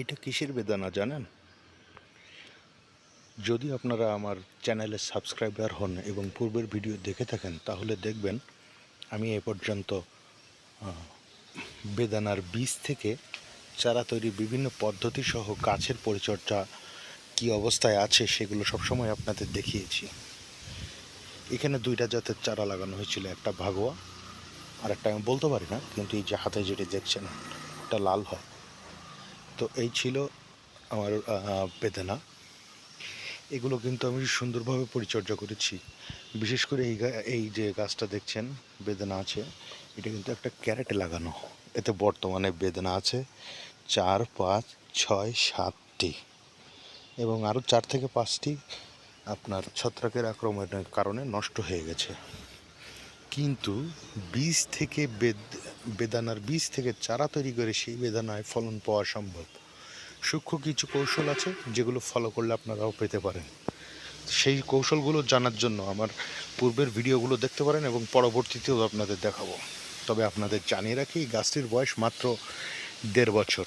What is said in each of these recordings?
এটা কিসের বেদানা জানেন? যদি আপনারা আমার চ্যানেলে সাবস্ক্রাইবার হন এবং পূর্বের ভিডিও দেখে থাকেন, তাহলে দেখবেন আমি এ পর্যন্ত বেদানার বীজ থেকে চারা তৈরি বিভিন্ন পদ্ধতি সহ গাছের পরিচর্যা কী অবস্থায় আছে সেগুলো সবসময় আপনাদের দেখিয়েছি। এখানে দুইটা জাতের চারা লাগানো হয়েছিল, একটা ভাগোয়া আর একটা আমি বলতে পারি না, কিন্তু এই যে হাতে যেটি দেখছেন এটা লাল হয়। তো এই ছিল আমার বেদনা। এগুলো কিন্তু আমি সুন্দরভাবে পরিচর্যা করেছি। বিশেষ করে এই এই যে গাছটা দেখছেন, বেদনা আছে, এটা কিন্তু একটা ক্যারেটে লাগানো। এতে বর্তমানে বেদনা আছে চার, পাঁচ, ছয়, সাতটি এবং আরও চার থেকে পাঁচটি আপনার ছত্রাকের আক্রমণের কারণে নষ্ট হয়ে গেছে। কিন্তু বীজ থেকে বেদ বেদানার বীজ থেকে চারা তৈরি করে সেই বেদানায় ফলন পাওয়া সম্ভব। সূক্ষ্ম কিছু কৌশল আছে যেগুলো ফলো করলে আপনারাও পেতে পারেন। সেই কৌশলগুলো জানার জন্য আমার পূর্বের ভিডিওগুলো দেখতে পারেন এবং পরবর্তীতেও আপনাদের দেখাবো। তবে আপনাদের জানিয়ে রাখি গাছটির বয়স মাত্র দেড় বছর।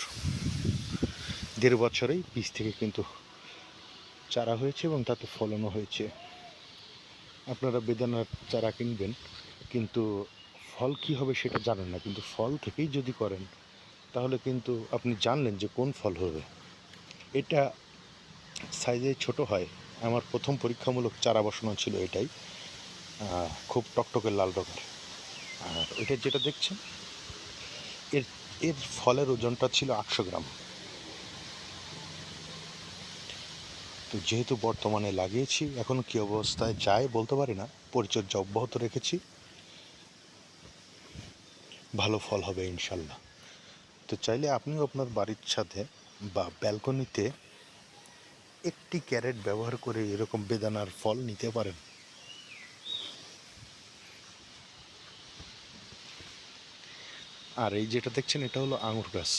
দেড় বছরেই বীজ থেকে কিন্তু চারা হয়েছে এবং তাতে ফলনও হয়েছে। আপনারা বেদানার চারা কিনবেন, কিন্তু ফল কি হবে সেটা জানেন না, কিন্তু ফল থেকেই যদি করেন, তাহলে কিন্তু আপনি জানলেন যে কোন ফল হবে। এটা সাইজে ছোট হয়। আমার প্রথম পরীক্ষামূলক চারা বসানো ছিল এটাই। খুব টকটকে লাল রঙের। আর এটা যেটা দেখছেন, এর এর ফলের ওজনটা ছিল আটশো গ্রাম। তো যেহেতু বর্তমানে লাগিয়েছি, এখন কি অবস্থায় যায় বলতে পারি না। পরিচর্যা অব্যাহত রেখেছি। ভালো ফল হবে, ইনশাল্লাহ। তো চাইলে আপনিও আপনার বাড়ির ছাদে বা ব্যালকনিতে একটি ক্যারেট ব্যবহার করে এরকম বেদানার ফল নিতে পারেন। আর এই যেটা দেখছেন, এটা হলো আঙুর গাছ।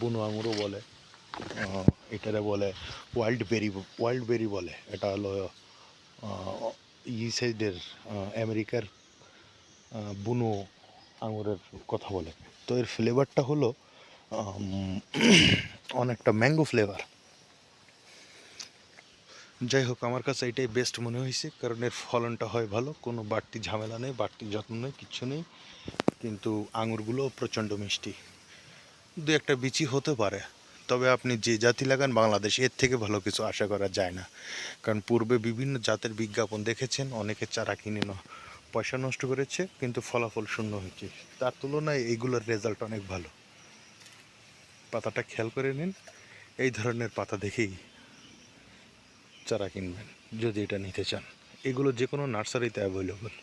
বুনো আঙুরও বলে এটারে বলে ওয়াইল্ড বেরি ওয়াইল্ড বেরি বলে। এটা হলো ই সাইডের আমেরিকার বুনো আঙুরের কথা বলে। তো এর ফ্লেভারটা হলো অনেকটা ম্যাঙ্গো ফ্লেভার যাই হোক, আমার কাছে এটাই বেস্ট মনে হয়েছে, কারণ এর ফলনটা হয় ভালো, কোনো বাড়তি ঝামেলা নেই, বাড়তি যত্ন নেই, কিচ্ছু নেই, কিন্তু আঙুরগুলো প্রচণ্ড মিষ্টি। দু একটা বিচি হতে পারে, তবে আপনি যে জাতি লাগান, বাংলাদেশ এর থেকে ভালো কিছু আশা করা যায় না। কারণ পূর্বে বিভিন্ন জাতের বিজ্ঞাপন দেখেছেন, অনেকে চারা কিনে ন- পয়সা নষ্ট করেছে, কিন্তু ফলাফল শূন্য হয়েছে। তার তুলনায় এইগুলোর রেজাল্ট অনেক ভালো। পাতাটা খেয়াল করে নিন, এই ধরনের পাতা দেখেই চারা কিনবেন, যদি এটা নিতে চান। এগুলো যে কোনো নার্সারিতে অ্যাভেলেবল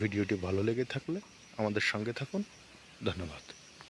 ভিডিওটি ভালো লেগে থাকলে আমাদের সঙ্গে থাকুন। ধন্যবাদ।